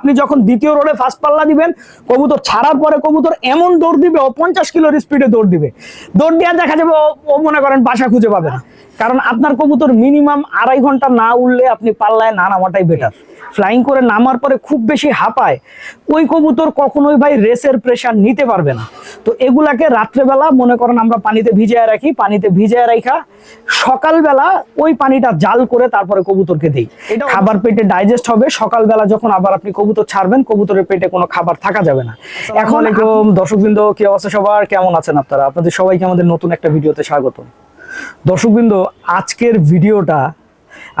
আপনি যখন দ্বিতীয় রোডে ফার্স্ট পাল্লা দিবেন কবুতর ছাড়ার পরে কবুতর এমন দৌড় দিবে ও পঞ্চাশ কিলোর স্পিডে দৌড় দিবে। দৌড় দিয়ে দেখা যাবে ও- মনে করেন বাসা খুঁজে পাবে না। কারণ আপনার কবুতর মিনিমাম আড়াই ঘণ্টা না উঠলে আপনি পাল্লায় না নামাটাই বেটার ফ্লাইং করে নামার পরে খুব বেশি হাঁপায় ওই কবুতর কখনোই ভাই রেসের প্রেশার নিতে পারবে না। তো এগুলাকে রাত্রেবেলা মনে করেন আমরা পানিতে ভিজিয়ে রাখি পানিতে ভিজিয়ে রাখা সকালবেলা ওই পানিটা জাল করে তারপরে কবুতরকে দিই। এটা খাবার পেটে ডাইজেস্ট হবে সকালবেলা যখন আবার আপনি কবুতর ছাড়বেন কবুতরের পেটে কোনো খাবার থাকা যাবে না। এখন এরকম দর্শকবৃন্দ কি অবস্থা সবার? কেমন আছেন আপনারা? আপনাদের সবাইকে আমাদের নতুন একটা ভিডিওতে স্বাগত। দর্শকবৃন্দ আজকের ভিডিওটা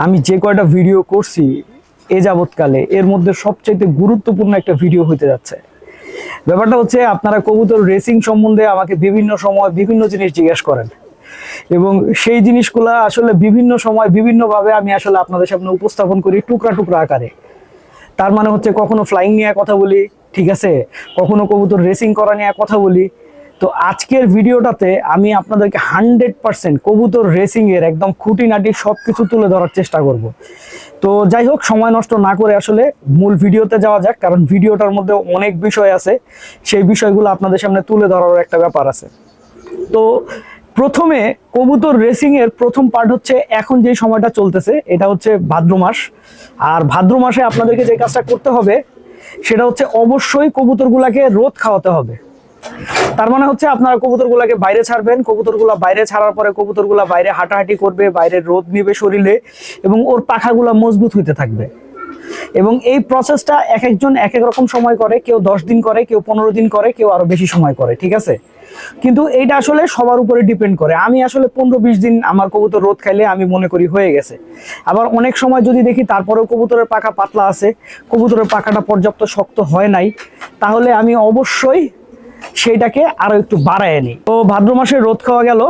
আমি যে কয়টা ভিডিও করছি এ যাবৎকালে এর মধ্যে সবচাইতে গুরুত্বপূর্ণ একটা ভিডিও হতে যাচ্ছে। ব্যাপারটা হচ্ছে আপনারা কবুতর রেসিং সম্বন্ধে আমাকে বিভিন্ন সময় বিভিন্ন জিনিস জিজ্ঞেস করেন। এবং সেই জিনিসগুলা আসলে বিভিন্ন সময় বিভিন্নভাবে আমি আসলে আপনাদের সামনে উপস্থাপন করি টুকরা টুকরা আকারে। তার মানে হচ্ছে কখনো ফ্লাইং নিয়ে কথা বলি, ঠিক আছে? কখনো কবুতর রেসিং করা নিয়ে কথা বলি। তো আজকের ভিডিওটাতে আমি আপনাদেরকে হান্ড্রেড পার্সেন্ট কবুতর রেসিংয়ের একদম খুঁটিনাটি সব কিছু তুলে ধরার চেষ্টা করব। তো যাই হোক, সময় নষ্ট না করে আসলে মূল ভিডিওতে যাওয়া যাক, কারণ ভিডিওটার মধ্যে অনেক বিষয় আছে। সেই বিষয়গুলো আপনাদের সামনে তুলে ধরার একটা ব্যাপার আছে। তো প্রথমে কবুতর রেসিং এর প্রথম পার্ট হচ্ছে এখন যে সময়টা চলতেছে, এটা হচ্ছে ভাদ্র মাস। আর ভাদ্র মাসে আপনাদেরকে যে কাজটা করতে হবে, সেটা হচ্ছে অবশ্যই কবুতরগুলাকে রোদ খাওয়াতে হবে। তার মানে হচ্ছে আপনারা কবুতরগুলাকে বাইরে ছাড়বেন, কবুতরগুলা বাইরে ছাড়ার পরে কবুতরগুলা বাইরে হাঁটাহাঁটি করবে, বাইরে রোদ নিবে শরীরে এবং ওর পাখাগুলা মজবুত হইতে থাকবে। এবং এই প্রসেসটা এক একজন এক এক রকম সময় করে, কেউ দশ দিন করে, কেউ পনেরো দিন করে, কেউ আরও বেশি সময় করে, ঠিক আছে? কিন্তু এইটা আসলে সবার উপরে ডিপেন্ড করে। আমি আসলে পনেরো বিশ দিন আমার কবুতর রোদ খাইলে আমি মনে করি হয়ে গেছে। আবার অনেক সময় যদি দেখি তারপরেও কবুতরের পাখা পাতলা আছে, কবুতরের পাখাটা পর্যাপ্ত শক্ত হয় নাই, তাহলে আমি অবশ্যই সেইটাকে আরও একটু বাড়ায় নিই তো ভাদ্র মাসে রোদ খাওয়া গেল।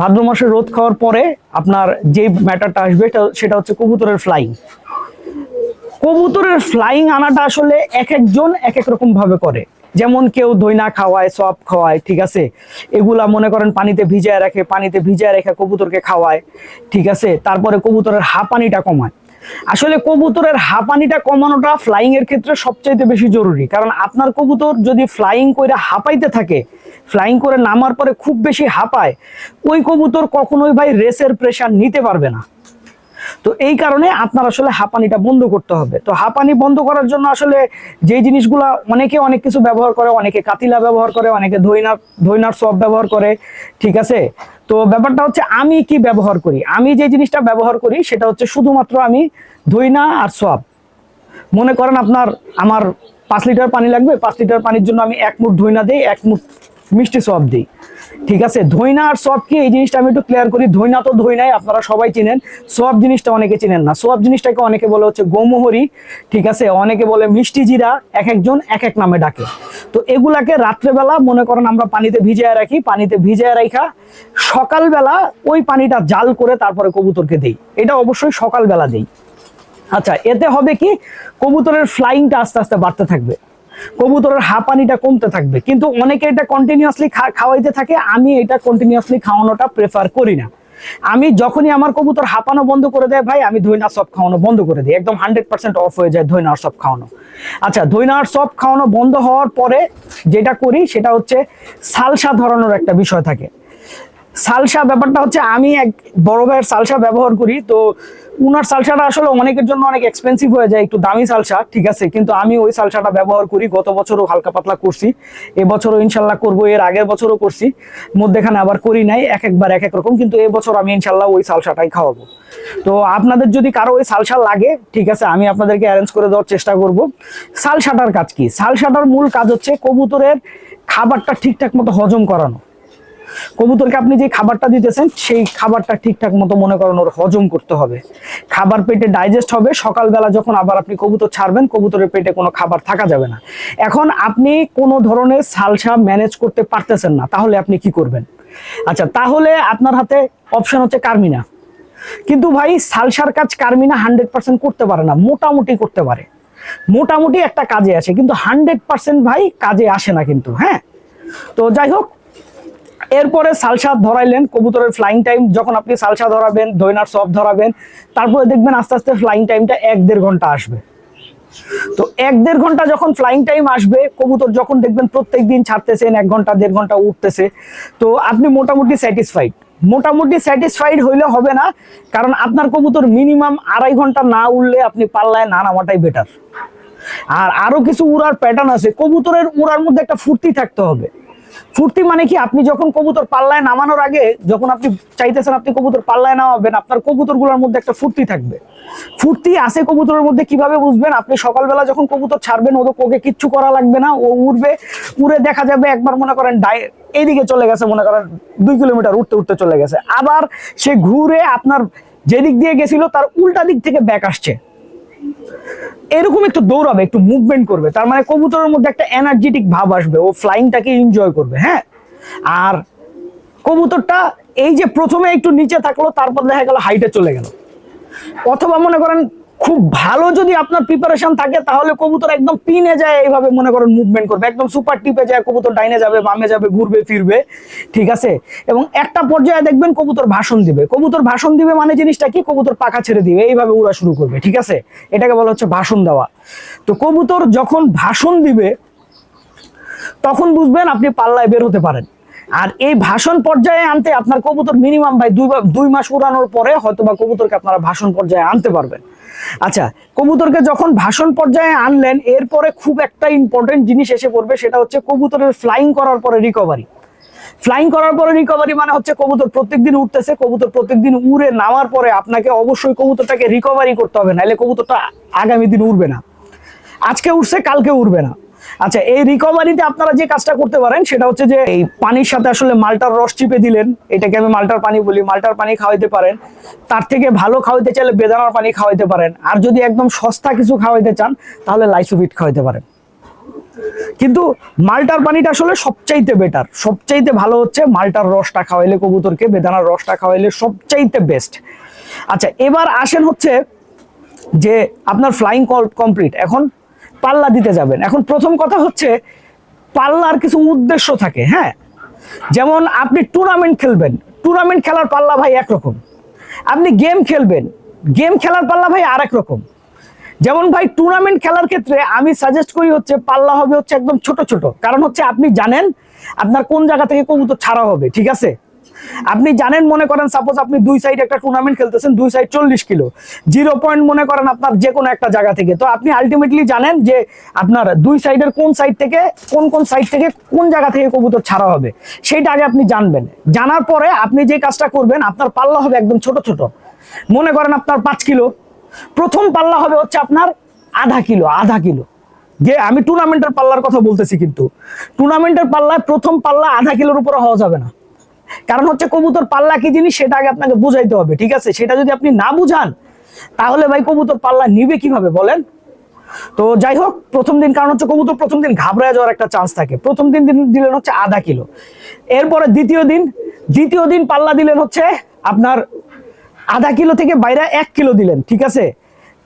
ভাদ্র মাসে রোদ খাওয়ার পরে আপনার যে ম্যাটারটা আসবে সেটা হচ্ছে কবুতরের ফ্লাইং কবুতরের ফ্লাইং আনাটা আসলে এক একজন এক এক রকম ভাবে করে। যেমন কেউ দইনা খাওয়ায়, সব খাওয়ায়, ঠিক আছে? এগুলা মনে করেন পানিতে ভিজায় রাখে, পানিতে ভিজায় রেখে কবুতরকে খাওয়ায়, ঠিক আছে? তারপরে কবুতরের হাঁপানিটা কমায়। আসলে কবুতরের হাঁপানিটা কমানোটা ফ্লাইং এর ক্ষেত্রে সবচাইতে বেশি জরুরি। কারণ আপনার কবুতর যদি ফ্লাইং করে হাঁপাইতে থাকে ফ্লাইং করে নামার পরে খুব বেশি হাঁপায় ওই কবুতর কখনোই ভাই রেসের প্রেশার নিতে পারবে না। তো এই কারণে আপনার আসলে হাঁপানিটা বন্ধ করতে হবে। তো হাঁপানি বন্ধ করার জন্য আসলে যে জিনিসগুলা অনেকে অনেক কিছু ব্যবহার করে, অনেকে কাতিলা ব্যবহার করে, অনেকে ধৈনার ধৈনার সব ব্যবহার করে, ঠিক আছে? তো ব্যাপারটা হচ্ছে আমি কি ব্যবহার করি? আমি যে জিনিসটা ব্যবহার করি সেটা হচ্ছে শুধুমাত্র আমি ধৈনা আর সব। মনে করেন আপনার, আমার পাঁচ লিটার পানি লাগবে, পাঁচ লিটার পানির জন্য আমি এক মুঠ ধইনা দিই, এক মুঠ মিষ্টি সব দিই। ঠিক আছে? ধইনা আর সব কি? এই জিনিসটা আমি একটু ক্লিয়ার করি। ধইনা তো ধইনাই, আপনারা সবাই চিনেন। সব জিনিসটা অনেকে চিনেন না। সব জিনিসটাকে অনেকে বলে হচ্ছে গোমোহরি, ঠিক আছে? অনেকে বলে মিষ্টি জিরা, এক একজন এক এক নামে ডাকে। তো এগুলাকে রাত্রেবেলা, মনে করেন আমরা পানিতে ভিজিয়ে রাখি, পানিতে ভিজিয়ে রাখা সকালবেলা ওই পানিটা জাল করে তারপরে কবুতরকে দেই। এটা অবশ্যই সকালবেলা দেই। আচ্ছা এতে হবে কি? কবুতরের ফ্লাইংটা আস্তে আস্তে বাড়তে থাকবে। কবুতরের হাঁপানিটা কমতে থাকবে। কিন্তু অনেকে এটা কন্টিনিউয়াসলি খাওয়াইতে থাকে, আমি এটা কন্টিনিউয়াসলি খাওয়ানোটা প্রেফার করি না। আমি যখনই আমার কবুতর হাঁপানো বন্ধ করে দেয়, ভাই, আমি ধৈনা সব খাওয়ানো বন্ধ করে দিই। একদম হান্ড্রেড পার্সেন্ট অফ হয়ে যায় ধৈনার সব খাওয়ানো। আচ্ছা ধৈনার সব খাওয়ানো বন্ধ হওয়ার পরে যেটা করি, সেটা হচ্ছে সালসা ধরানোর একটা বিষয় থাকে। সালসা ব্যাপারটা হচ্ছে, আমি এক বড় ভাইয়ের সালসা ব্যবহার করি, তো উনার সালসাটা আসলে অনেকের জন্য অনেক এক্সপেন্সিভ হয়ে যায়, একটু দামি সালসা, ঠিক আছে? কিন্তু আমি ওই সালসাটা ব্যবহার করি, গত বছরও হালকা পাতলা করছি, এবছরও ইনশাল্লাহ করব, এর আগের বছরও করছি, মধ্যেখানে আবার করি নাই, এক একবার এক এক রকম, কিন্তু এবছর আমি ইনশাল্লাহ ওই সালসাটাই খাওয়াবো। তো আপনাদের যদি কারও ওই সালসা লাগে, ঠিক আছে, আমি আপনাদেরকে অ্যারেঞ্জ করে দেওয়ার চেষ্টা করব। সালসাটার কাজ কি? সালসাটার মূল কাজ হচ্ছে কবুতরের খাবারটা ঠিকঠাক মতো হজম করানো। কবুতরকে আপনি যে খাবারটা দিতেছেন, সেই খাবারটা ঠিকঠাক মতো মনে করেন ওর হজম করতে হবে। খাবার পেটে ডাইজেস্ট হবে, সকালবেলা যখন আবার আপনি কবুতর ছাড়বেন, কবুতরের পেটে কোনো খাবার থাকা যাবে না। এখন আপনি কোনো ধরনের সালসা ম্যানেজ করতে পারতেছেন না, তাহলে আপনি কি করবেন? আচ্ছা তাহলে আপনার হাতে অপশন হচ্ছে কার্মিনা কিন্তু ভাই, সালসার কাজ কার্মিনা হান্ড্রেড পার্সেন্ট করতে পারে না, মোটামুটি করতে পারে। মোটামুটি একটা কাজে আসে, কিন্তু হান্ড্রেড পার্সেন্ট ভাই কাজে আসে না কিন্তু হ্যাঁ? তো যাই হোক এরপরে সালসা ধরাইলেন কবুতরের ফ্লাইং টাইম যখন আপনি সালসা ধরাবেন দৈনার সব ধরাবেন, তারপরে দেখবেন আস্তে আস্তে ফ্লাইং টাইমটা এক দেড় ঘণ্টা আসবে। তো এক দেড় ঘণ্টা যখন ফ্লাইং টাইম আসবে, কবুতর যখন দেখবেন প্রত্যেক দিন ছাড়তেছেন, এক ঘণ্টা, দেড় ঘণ্টা উঠতেছে, তো আপনি মোটামুটি স্যাটিসফাইড মোটামুটি স্যাটিসফাইড হইলে হবে না, কারণ আপনার কবুতর মিনিমাম আড়াই ঘণ্টা না উঠলে আপনি পাল্লায় না নামাটাই বেটার আর আরও কিছু উড়ার প্যাটার্ন আছে, কবুতরের উড়ার মধ্যে একটা ফুর্তি থাকতে হবে। ফুর্তি মানে কি? আপনি যখন কবুতর পাল্লায় নামানোর আগে যখন আপনি চাইতেছেন আপনি কবুতর পাল্লায় নামাবেন, আপনার কবুতর কবুতরগুলোর মধ্যে একটা ফুর্তি থাকবে। ফুর্তি আছে কবুতরের মধ্যে কীভাবে বুঝবেন? আপনি সকালবেলা যখন কবুতর ছাড়বেন, ওদের ওকে কিচ্ছু করা লাগবে না, ও উড়বে, উড়ে দেখা যাবে একবার মনে করেন ডাই এইদিকে চলে গেছে, মনে করেন দুই কিলোমিটার উঠতে উঠতে চলে গেছে। আবার সে ঘুরে আপনার যেদিক দিয়ে গেছিল, তার উল্টা দিক থেকে ব্যাক আসছে। এরকম একটু দৌড়াবে, একটু মুভমেন্ট করবে। তার মানে কবুতরের মধ্যে একটা এনার্জেটিক ভাব আসবে, ও ফ্লাইংটাকে এনজয় করবে হ্যাঁ? আর কবুতরটা এই যে প্রথমে একটু নিচে থাকল, তারপর দেখা গেল হাইটে চলে গেল। অথবা মনে করেন খুব ভালো যদি আপনার প্রিপারেশন থাকে, তাহলে কবুতর একদম পিনে যায়, এইভাবে মনে করেন মুভমেন্ট করবে। একদম সুপার টিপে যায়, কবুতর ডাইনে যাবে, বামে যাবে, ঘুরবে, ফিরবে, ঠিক আছে? এবং একটা পর্যায়ে দেখবেন কবুতর ভাষণ দিবে। কবুতর ভাষণ দিবে মানে জিনিসটা কি? কবুতর পাখা ছেড়ে দিবে, এইভাবে উড়া শুরু করবে, ঠিক আছে? এটাকে বলা হচ্ছে ভাষণ দেওয়া। তো কবুতর যখন ভাষণ দিবে, তখন বুঝবেন আপনি পাল্লায় বের হতে পারেন। আর এই ভাষণ পর্যায়ে আনতে আপনার কবুতর মিনিমাম ভাই দুই দুই মাস উড়ানোর পরে হয়তো বা কবুতরকে আপনারা ভাষণ পর্যায়ে আনতে পারবেন। আচ্ছা কবুতরকে যখন ভাষণ পর্যায়ে আনলেন, এরপরে খুব একটা ইম্পর্টেন্ট জিনিস এসে পড়বে, সেটা হচ্ছে কবুতরের ফ্লাইং করার পরে রিকভারি ফ্লাইং করার পরে রিকভারি মানে হচ্ছে কবুতর প্রত্যেকদিন উঠতেছে কবুতর প্রত্যেকদিন উড়ে নামার পরে আপনাকে অবশ্যই কবুতরটাকে রিকভারি করতে হবে, নাহলে কবুতরটা আগামী দিন উড়বে না। আজকে উঠছে কালকে উড়বে না। আচ্ছা এই রিকভারিতে আপনারা যে কাজটা করতে পারেন, সেটা হচ্ছে যে এই পানির সাথে আসলে মালটার রস চিপে দিলেন। এটাকে আমি মালটার পানি বলি, মালটার পানি খাওয়াইতে পারেন। তার থেকে ভালো খাওয়াইতে চাইলে বেদানার পানি খাওয়াইতে পারেন। আর যদি একদম সস্তা কিছু খাওয়াইতে চান, তাহলে লাইসোভিট খাওয়াইতে পারেন। কিন্তু মালটার পানিটা আসলে সবচাইতে বেটার সবচাইতে ভালো হচ্ছে মালটার রসটা খাওয়াইলে কবুতরকে, বেদানার রসটা খাওয়াইলে সবচাইতে বেস্ট আচ্ছা এবার আসেন হচ্ছে যে আপনার ফ্লাইং কমপ্লিট এখন পাল্লা দিতে যাবেন। এখন প্রথম কথা হচ্ছে, পাল্লার কিছু উদ্দেশ্য থাকে হ্যাঁ? যেমন আপনি টুর্নামেন্ট খেলবেন। টুর্নামেন্ট খেলার পাল্লা ভাই একরকম। আপনি গেম খেলবেন। গেম খেলার পাল্লা ভাই আরেক রকম। যেমন ভাই টুর্নামেন্ট খেলার ক্ষেত্রে আমি সাজেস্ট করি হচ্ছে, পাল্লা হবে হচ্ছে একদম ছোট ছোট। কারণ হচ্ছে আপনি জানেন, আপনার কোন জায়গা থেকে কবুতর ছাড়া হবে, ঠিক আছে? আপনি জানেন, মনে করেন সাপোজ আপনি দুই সাইড একটা টুর্নামেন্ট খেলতেছেন, দুই সাইড চল্লিশ কিলো। জিরো পয়েন্ট মনে করেন আপনার যে কোনো একটা জায়গা থেকে। তো আপনি আলটিমেটলি জানেন যে আপনার দুই সাইডের কোন সাইড থেকে, কোন কোন সাইড থেকে কোন জায়গা থেকে কবুতর ছাড়া হবে সেইটা আগে আপনি জানবেন। জানার পরে আপনি যে কাজটা করবেন, আপনার পাল্লা হবে একদম ছোট ছোট। মনে করেন আপনার পাঁচ কিলো। প্রথম পাল্লা হবে হচ্ছে আপনার আধা কিলো আধা কিলো। যে আমি টুর্নামেন্টের পাল্লার কথা বলতেছি কিন্তু। টুর্নামেন্টের পাল্লায় প্রথম পাল্লা আধা কিলোর উপরে হওয়া যাবে না। কারণ হচ্ছে কবুতর পাল্লা কি জিনিস সেটা আগে আপনাকে বুঝাইতে হবে, ঠিক আছে? সেটা যদি আপনি না বুঝান, তাহলে ভাই কবুতর পাল্লা নিবে কীভাবে বলেন? তো যাই হোক, প্রথম দিন, কারণ হচ্ছে কবুতর প্রথম দিন ঘাবড়ে যাওয়ার একটা চান্স থাকে। প্রথম দিন দিলেন হচ্ছে আধা কিলো। এরপরে দ্বিতীয় দিন দ্বিতীয় দিন পাল্লা দিলেন হচ্ছে আপনার আধা কিলো থেকে বাইরে এক কিলো দিলেন, ঠিক আছে?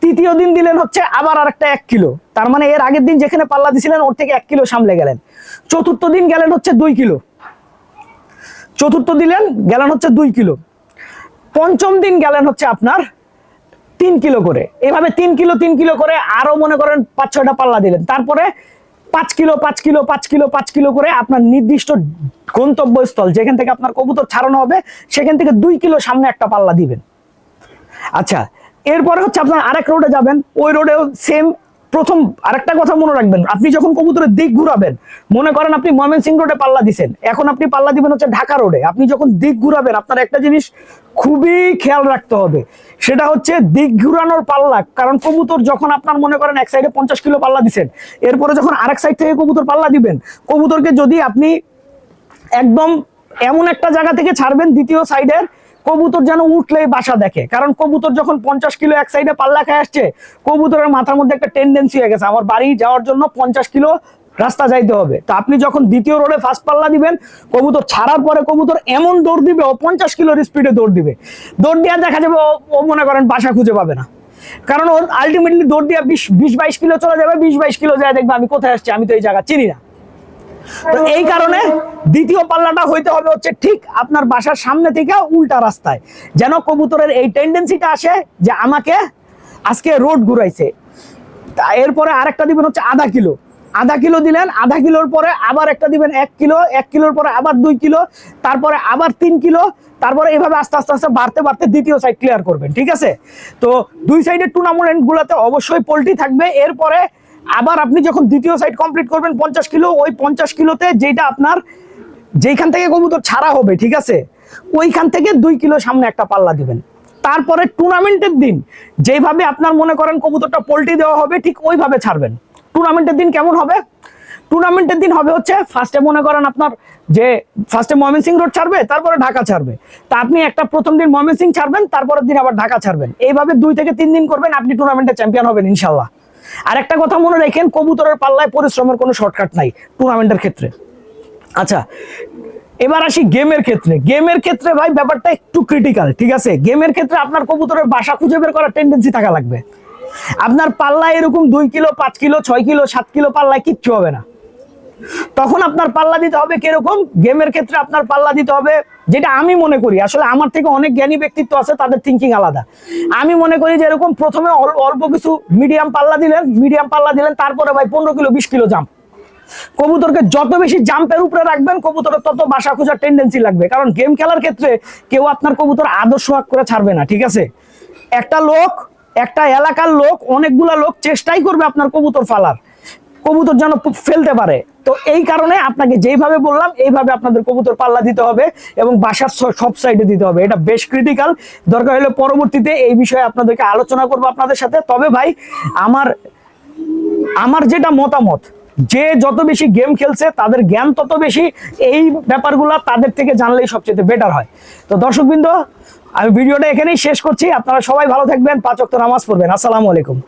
তৃতীয় দিন দিলেন হচ্ছে আবার আরেকটা এক কিলো। তার মানে এর আগের দিন যেখানে পাল্লা দিছিলেন, ওর থেকে এক কিলো সামলে গেলেন। চতুর্থ দিন গেলেন হচ্ছে দুই কিলো। চতুর্থ দিলেন, গেলেন হচ্ছে দুই কিলো। পঞ্চম দিন গেলেন হচ্ছে আপনার তিন কিলো করে। এভাবে তিন কিলো তিন কিলো করে আরও মনে করেন পাঁচ, ছয়টা পাল্লা দিলেন। তারপরে পাঁচ কিলো পাঁচ কিলো পাঁচ কিলো পাঁচ কিলো করে আপনার নির্দিষ্ট গন্তব্যস্থল, যেখান থেকে আপনার কবুতর ছাড়ানো হবে, সেখান থেকে দুই কিলো সামনে একটা পাল্লা দিবেন। আচ্ছা এরপরে হচ্ছে আপনার আরেক রোডে যাবেন। ওই রোডেও সেম প্রথম আরেকটা কথা মনে রাখবেন, আপনি যখন কবুতরের দিক ঘুরাবেন, মনে করেন আপনি ময়মনসিং রোডে পাল্লা দিছেন, এখন আপনি পাল্লা দিবেন হচ্ছে ঢাকা রোডে, আপনি যখন দিক ঘুরাবেন, আপনার একটা জিনিস খুবই খেয়াল রাখতে হবে, সেটা হচ্ছে দিক ঘুরানোর পাল্লা, কারণ কবুতর যখন আপনার মনে করেন এক সাইডে পঞ্চাশ কিলো পাল্লা দিছেন, এরপরে যখন আরেক সাইড থেকে কবুতর পাল্লা দিবেন, কবুতরকে যদি আপনি একদম এমন একটা জায়গা থেকে ছাড়বেন দ্বিতীয় সাইডের কবুতর যেন উঠলেই বাসা দেখে। কারণ কবুতর যখন পঞ্চাশ কিলো এক সাইডে পাল্লা খায় আসছে, কবুতরের মাথার মধ্যে একটা টেন্ডেন্সি হয়ে গেছে। আমার বাড়ি যাওয়ার জন্য পঞ্চাশ কিলো রাস্তা যাইতে হবে। তো আপনি যখন দ্বিতীয় রোডে ফার্স্ট পাল্লা দিবেন, কবুতর ছাড়ার পরে কবুতর এমন দৌড় দিবে, ও পঞ্চাশ কিলোর স্পিডে দৌড় দিবে। দৌড় দেওয়া দেখা যাবে ও- মনে করেন বাসা খুঁজে পাবে না। কারণ ওর আলটিমেটলি দৌড় দিয়ে বিশ বিশ বাইশ কিলো চলে যাবে, বিশ বাইশ কিলো যায় দেখবে আমি কোথায় আসছি, আমি তো এই জায়গা চিনি না। তো এই কারণে দ্বিতীয় পাল্লাটা হইতে হবে হচ্ছে ঠিক আপনার বাসার সামনে থেকে উল্টা রাস্তায়। যেন কবুতরের এই টেন্ডেন্সিটা আসে যে আমাকে আজকে রোড ঘুরাইছে। তা এরপরে আরেকটা দিবেন হচ্ছে আধা কিলো। আধা কিলো দিলেন আধা কিলোর পরে আবার একটা দিবেন এক কিলো এক কিলোর পরে আবার দুই কিলো তারপরে আবার তিন কিলো তারপরে এভাবে আস্তে আস্তে আস্তে বাড়তে বাড়তে দ্বিতীয় সাইড ক্লিয়ার করবেন ঠিক আছে? তো দুই সাইডের টুর্নামেন্ট গুলোতে অবশ্যই পোলট্রি থাকবে এরপরে আবার আপনি যখন দ্বিতীয় সাইড কমপ্লিট করবেন পঞ্চাশ কিলো, ওই পঞ্চাশ কিলোতে যেটা আপনার যেইখান থেকে কবুতর ছাড়া হবে, ঠিক আছে, ওইখান থেকে দুই কিলো সামনে একটা পাল্লা দিবেন। তারপরে টুর্নামেন্টের দিন, যেভাবে আপনার মনে করেন কবুতরটা পোল্ট্রি দেওয়া হবে, ঠিক ওইভাবে ছাড়বেন। টুর্নামেন্টের দিন কেমন হবে? টুর্নামেন্টের দিন হবে হচ্ছে ফার্স্টে মনে করেন আপনার যে ফার্স্টে ময়মনসিং রোড ছাড়বে, তারপরে ঢাকা ছাড়বে। তা আপনি একটা প্রথম দিন ময়মনসিং ছাড়বেন, তারপরের দিন আবার ঢাকা ছাড়বেন। এইভাবে দুই থেকে তিন দিন করবেন, আপনি টুর্নামেন্টে চ্যাম্পিয়ন হবেন ইনশাল্লাহ আর একটা কথা মনে রাখেন, কবুতরের পাল্লায় পরিশ্রমের কোনো শর্টকাট নাই টুর্নামেন্টের ক্ষেত্রে। আচ্ছা এবার আসি গেমের ক্ষেত্রে। গেমের ক্ষেত্রে ভাই ব্যাপারটা একটু ক্রিটিক্যাল ঠিক আছে? গেমের ক্ষেত্রে আপনার কবুতরের বাসা খুঁজে বের করার টেন্ডেন্সি থাকা লাগবে। আপনার পাল্লায় এরকম দুই কিলো, পাঁচ কিলো, ছয় কিলো, সাত কিলো পাল্লায় কিচ্ছু হবে না। তখন আপনার পাল্লা দিতে হবে কীরকম? গেমের ক্ষেত্রে আপনার পাল্লা দিতে হবে, যেটা আমি মনে করি। আসলে আমার থেকে অনেক জ্ঞানী ব্যক্তিত্ব আছে, তাদের থিঙ্কিং আলাদা। আমি মনে করি যে এরকম প্রথমে অল্প কিছু মিডিয়াম পাল্লা দিলেন মিডিয়াম পাল্লা দিলেন, তারপরে ভাই পনেরো কিলো, বিশ কিলো জাম্প কবুতরকে যত বেশি জাম্পের উপরে রাখবেন, কবুতরের তত বাসা খোঁজার টেন্ডেন্সি লাগবে। কারণ গেম খেলার ক্ষেত্রে কেউ আপনার কবুতর আদর্শ হাত করে ছাড়বে না, ঠিক আছে? একটা লোক, একটা এলাকার লোক, অনেকগুলা লোক চেষ্টাই করবে আপনার কবুতর ফালার। কবুতর যেন ফেলতে পারে। তো এই কারণে আপনাকে যেইভাবে বললাম, এইভাবে আপনাদের কবুতর পাল্লা দিতে হবে এবং বাসার সব সাইডে দিতে হবে। এটা বেশ ক্রিটিক্যাল দরকার হলে পরবর্তীতে এই বিষয়ে আপনাদেরকে আলোচনা করব আপনাদের সাথে। তবে ভাই, আমার আমার যেটা মতামত, যে যত বেশি গেম খেলছে, তাদের জ্ঞান তত বেশি। এই ব্যাপারগুলো তাদের থেকে জানলেই সবচেয়ে বেটার হয়। তো দর্শকবৃন্দ, আমি ভিডিওটা এখানেই শেষ করছি। আপনারা সবাই ভালো থাকবেন, পাঁচ ওয়াক্ত নামাজ পড়বেন। আসসালামু আলাইকুম।